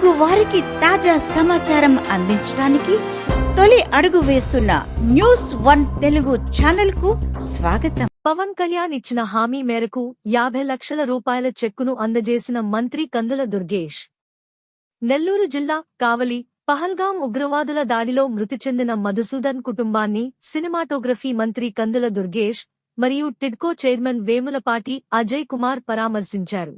తెలుగు వారికి తాజా సమాచారం అందించడానికి తొలి అడుగు వేస్తున్న న్యూస్ వన్ తెలుగు ఛానల్కు స్వాగతం. పవన్ కళ్యాణ్ ఇచ్చిన హామీ మేరకు యాభై లక్షల రూపాయల చెక్కును అందజేసిన మంత్రి కందుల దుర్గేష్. నెల్లూరు జిల్లా కావలి పహల్గాం ఉగ్రవాదుల దాడిలో మృతి చెందిన మధుసూదన్ కుటుంబాన్ని సినిమాటోగ్రఫీ మంత్రి కందుల దుర్గేష్ మరియు టిడ్కో చైర్మన్ వేములపాటి అజయ్ కుమార్ పరామర్శించారు.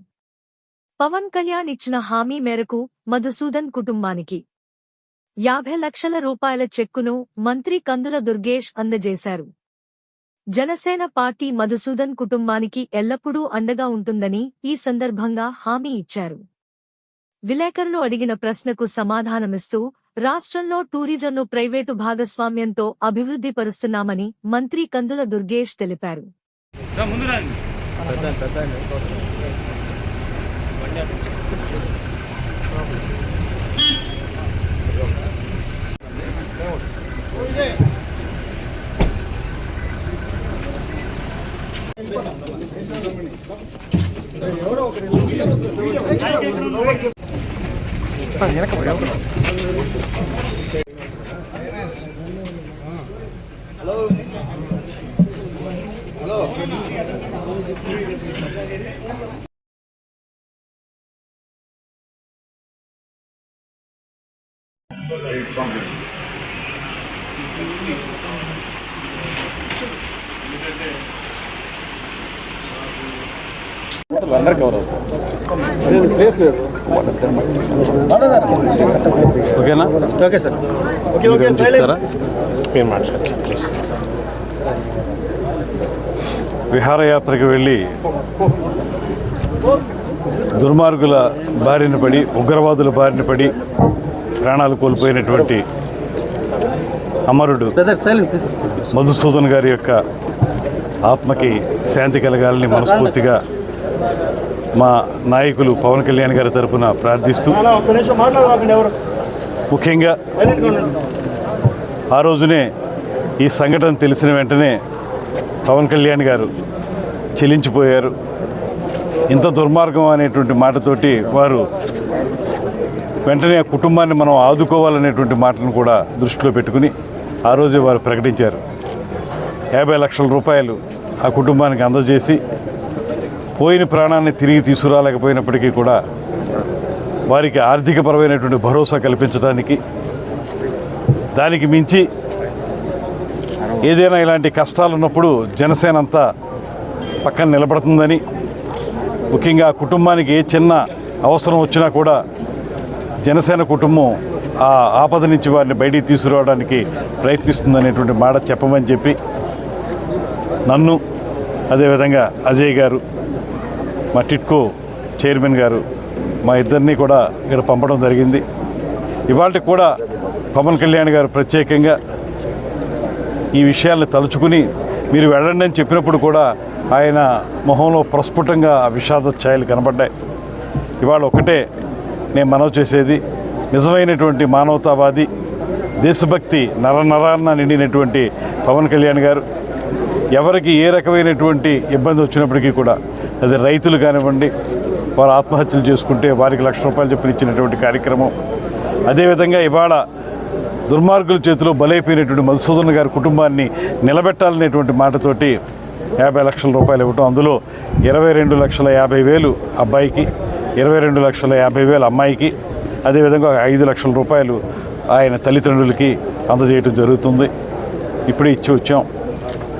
పవన్ కళ్యాణ్ ఇచ్చిన హామీ మేరకు మధుసూదన్ కుటుంబానికి యాభై లక్షల రూపాయల చెక్కును మంత్రి కందుల దుర్గేష్ అందజేశారు. జనసేన పార్టీ మధుసూదన్ కుటుంబానికి ఎల్లప్పుడూ అండగా ఉంటుందని ఈ సందర్భంగా హామీ ఇచ్చారు. విలేకరులు అడిగిన ప్రశ్నకు సమాధానమిస్తూ రాష్ట్రంలో టూరిజంను ప్రైవేటు భాగస్వామ్యంతో అభివృద్ధి పరుస్తున్నామని మంత్రి కందుల దుర్గేష్ తెలిపారు. எனக்கு ஹலோ ஹலோ దా ముందు రండి ఓకేనా ఓకే సార్ మీరేం చెప్తారా? మీరు మాట్లాడచ్చు ప్లీజ్ విహారయాత్రకు వెళ్ళి దుర్మార్గుల బారిన పడి ఉగ్రవాదుల బారిన పడి ప్రాణాలు కోల్పోయినటువంటి అమరుడు మధుసూదన్ గారి యొక్క ఆత్మకి శాంతి కలగాలని మనస్ఫూర్తిగా మా నాయకులు పవన్ కళ్యాణ్ గారి తరపున ప్రార్థిస్తూ ముఖ్యంగా ఆ రోజునే ఈ సంఘటన తెలిసిన వెంటనే పవన్ కళ్యాణ్ గారు చెలించిపోయారు. ఇంత దుర్మార్గం అనేటువంటి మాటతోటి వారు వెంటనే ఆ కుటుంబాన్ని మనం ఆదుకోవాలనేటువంటి మాటను కూడా దృష్టిలో పెట్టుకుని ఆ రోజే వారు ప్రకటించారు. యాభై లక్షల రూపాయలు ఆ కుటుంబానికి అందజేసి పోయిన ప్రాణాన్ని తిరిగి తీసుకురాలేకపోయినప్పటికీ కూడా వారికి ఆర్థికపరమైనటువంటి భరోసా కల్పించడానికి దానికి మించి ఏదైనా ఇలాంటి కష్టాలు ఉన్నప్పుడు జనసేన అంతా పక్కన నిలబడుతుందని ముఖ్యంగా ఆ కుటుంబానికి ఏ చిన్న అవసరం వచ్చినా కూడా జనసేన కుటుంబం ఆ ఆపద నుంచి వారిని బయటికి తీసుకురావడానికి ప్రయత్నిస్తుందనేటువంటి మాట చెప్పమని చెప్పి నన్ను అదేవిధంగా అజయ్ గారు మా టిట్కో చైర్మన్ గారు మా ఇద్దరిని కూడా ఇక్కడ పంపడం జరిగింది. ఇవాళ కూడా పవన్ కళ్యాణ్ గారు ప్రత్యేకంగా ఈ విషయాలను తలుచుకుని మీరు వెళ్ళండి అని చెప్పినప్పుడు కూడా ఆయన మొహంలో ప్రస్ఫుటంగా ఆ విషాద ఛాయలు కనబడ్డాయి. ఇవాళ ఒకటే నేను మనవి చేసేది నిజమైనటువంటి మానవతావాది దేశభక్తి నరనరాన్న నిండినటువంటి పవన్ కళ్యాణ్ గారు. ఎవరికి ఏ రకమైనటువంటి ఇబ్బంది వచ్చినప్పటికీ కూడా అది రైతులు కానివ్వండి వారు ఆత్మహత్యలు చేసుకుంటే వారికి లక్ష రూపాయలు చెప్పిన ఇచ్చినటువంటి కార్యక్రమం. అదేవిధంగా ఇవాళ దుర్మార్గుల చేతిలో బలైపోయినటువంటి మధుసూదన్ గారి కుటుంబాన్ని నిలబెట్టాలనేటువంటి మాటతోటి యాభై లక్షల రూపాయలు ఇవ్వటం. అందులో ఇరవై రెండు లక్షల యాభై వేలు అబ్బాయికి ఇరవై రెండు లక్షల యాభై వేల అమ్మాయికి అదేవిధంగా ఒక ఐదు లక్షల రూపాయలు ఆయన తల్లిదండ్రులకి అందజేయటం జరుగుతుంది. ఇప్పుడే ఇచ్చి వచ్చాం.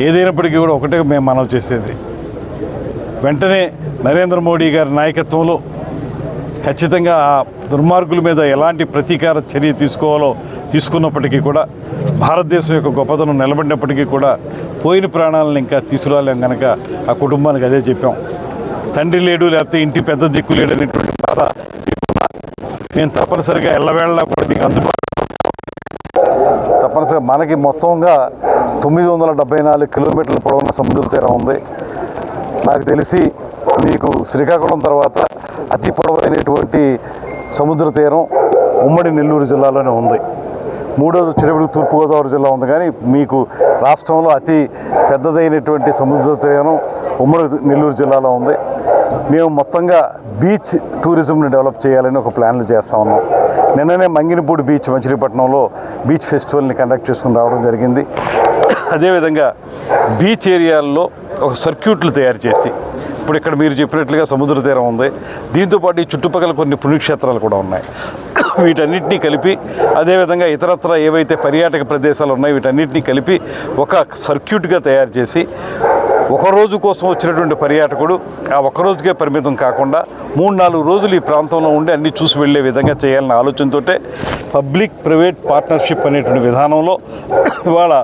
ఏదైనప్పటికీ కూడా ఒకటే మేము మనవి చేసేది. వెంటనే నరేంద్ర మోడీ గారి నాయకత్వంలో ఖచ్చితంగా ఆ దుర్మార్గుల మీద ఎలాంటి ప్రతీకార చర్య తీసుకోవాలో తీసుకున్నప్పటికీ కూడా భారతదేశం యొక్క గొప్పతనం నిలబడినప్పటికీ కూడా పోయిన ప్రాణాలను ఇంకా తీసుకురాలేం కనుక ఆ కుటుంబానికి అదే చెప్పాం. తండ్రి లేడు లేకపోతే ఇంటి పెద్ద దిక్కు లేడు అనేటువంటి బాధ నేను తప్పనిసరిగా ఎల్లవేళలా కూడా మీకు అందుబాటులో తప్పనిసరిగా మనకి మొత్తంగా తొమ్మిది వందల డెబ్బై నాలుగు కిలోమీటర్ల పొడవున సముద్ర తీరం ఉంది. నాకు తెలిసి మీకు శ్రీకాకుళం తర్వాత అతి పొడవైనటువంటి సముద్ర తీరం ఉమ్మడి నెల్లూరు జిల్లాలోనే ఉంది. మూడోది వచ్చేటప్పుడు తూర్పుగోదావరి జిల్లా ఉంది కానీ మీకు రాష్ట్రంలో అతి పెద్దదైనటువంటి సముద్ర తీరం ఉమ్మడి నెల్లూరు జిల్లాలో ఉంది. మేము మొత్తంగా బీచ్ టూరిజంని డెవలప్ చేయాలని ఒక ప్లాన్లు చేస్తా ఉన్నాం. నిన్ననే మంగినపూడి బీచ్ మచిలీపట్నంలో బీచ్ ఫెస్టివల్ని కండక్ట్ చేసుకుని రావడం జరిగింది. అదేవిధంగా బీచ్ ఏరియాల్లో ఒక సర్క్యూట్లు తయారు చేసి ఇప్పుడు ఇక్కడ మీరు చెప్పినట్లుగా సముద్ర తీరం ఉంది. దీంతోపాటు ఈ చుట్టుపక్కల కొన్ని పుణ్యక్షేత్రాలు కూడా ఉన్నాయి. వీటన్నిటినీ కలిపి అదేవిధంగా ఇతరత్ర ఏవైతే పర్యాటక ప్రదేశాలు ఉన్నాయో వీటన్నిటినీ కలిపి ఒక సర్క్యూట్గా తయారు చేసి ఒకరోజు కోసం వచ్చినటువంటి పర్యాటకుడు ఆ ఒక రోజుకే పరిమితం కాకుండా మూడు నాలుగు రోజులు ఈ ప్రాంతంలో ఉండి అన్ని చూసి వెళ్ళే విధంగా చేయాలన్న ఆలోచనతోటే పబ్లిక్ ప్రైవేట్ పార్ట్నర్షిప్ అనేటువంటి విధానంలో ఇవాళ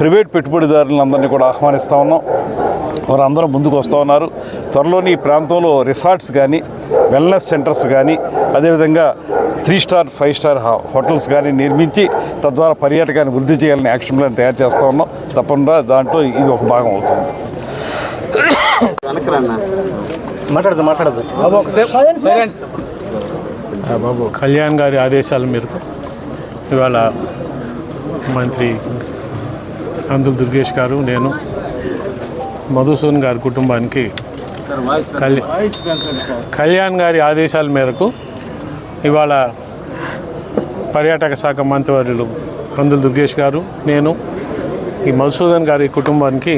ప్రైవేట్ పెట్టుబడిదారులందరినీ కూడా ఆహ్వానిస్తూ ఉన్నాం. వారందరూ ముందుకు వస్తూ ఉన్నారు. త్వరలోని ఈ ప్రాంతంలో రిసార్ట్స్ కానీ వెల్నెస్ సెంటర్స్ కానీ అదేవిధంగా త్రీ స్టార్ ఫైవ్ స్టార్ హా- హోటల్స్ కానీ నిర్మించి తద్వారా పర్యాటకాన్ని వృద్ధి చేయాలని యాక్షన్ ప్లాన్ తయారు చేస్తూ ఉన్నాం. తప్పకుండా దాంట్లో ఇది ఒక భాగం అవుతుంది. మాట్లాడదు మాట్లాడదు. బాబు కళ్యాణ్ గారి ఆదేశాల మేరకు ఇవాళ మంత్రి అందుల్ దుర్గేష్ గారు నేను మధుసూదన్ గారి కుటుంబానికి కళ్యా- కళ్యాణ్ గారి ఆదేశాల మేరకు ఇవాళ పర్యాటక శాఖ మంత్రివర్యులు అందుల్ దుర్గేష్ గారు నేను ఈ మధుసూదన్ గారి కుటుంబానికి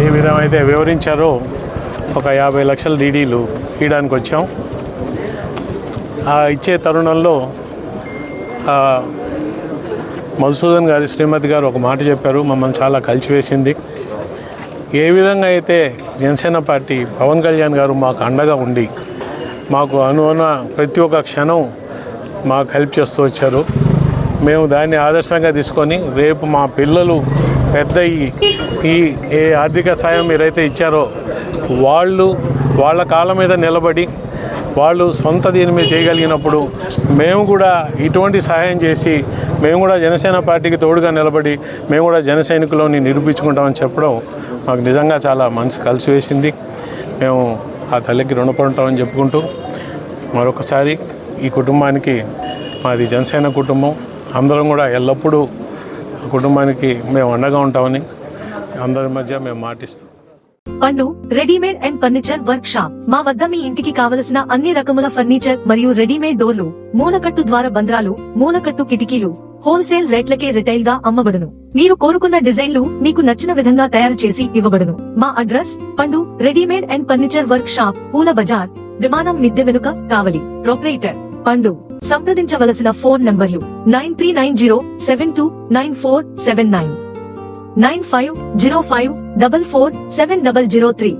ఏ విధమైతే వివరించారో ఒక యాభై లక్షల డీడీలు ఇవ్వడానికి వచ్చాం. ఆ ఇచ్చే తరుణంలో మధుసూదన్ గారి శ్రీమతి గారు ఒక మాట చెప్పారు మమ్మల్ని చాలా కలిసివేసింది. ఏ విధంగా అయితే జనసేన పార్టీ పవన్ కళ్యాణ్ గారు మాకు అండగా ఉండి మాకు అనువున ప్రతి ఒక్క క్షణం మాకు హెల్ప్ చేస్తూ వచ్చారు. మేము దాన్ని ఆదర్శంగా తీసుకొని రేపు మా పిల్లలు పెద్ద ఈ- ఈ ఏ ఆర్థిక సాయం మీరైతే ఇచ్చారో వాళ్ళు వాళ్ళ కాళ్ళ మీద నిలబడి వాళ్ళు సొంత దీని మీద చేయగలిగినప్పుడు మేము కూడా ఇటువంటి సహాయం చేసి మేము కూడా జనసేన పార్టీకి తోడుగా నిలబడి మేము కూడా జనసైనికులని నిరూపించుకుంటామని చెప్పడం మాకు నిజంగా చాలా మనసు కలిసి వేసింది. మేము ఆ తల్లికి రుణపడుంటామని చెప్పుకుంటూ మరొకసారి ఈ కుటుంబానికి మాది జనసేన కుటుంబం. అందరం కూడా ఎల్లప్పుడూ కుటుంబానికి మేము అండగా ఉంటామని అందరి మధ్య మేము మాటిస్తాం. Pandu readymade and furniture work shop. మా వద్ద మీ ఇంటికి కావలసిన అన్ని రకముల ఫర్నిచర్ మరియు రెడీమేడ్ డోర్లు మూలకట్టు ద్వార బంద్రాలు మూలకట్టు కిటికీలు హోల్సేల్ రేట్లకే రిటైల్గా అమ్మబడును. మీరు కోరుకున్న డిజైన్లు మీకు నచ్చిన విధంగా తయారు చేసి ఇవ్వబడును. మా address Pandu readymade and furniture work shop పూల బజార్ విమానం మిద్దె వెనుక కావలి. ప్రొపరేటర్ పండు. సంప్రదించవలసిన ఫోన్ నంబర్లు nine three nine zero seven two nine four seven nine. Nine five zero five double four seven double zero three.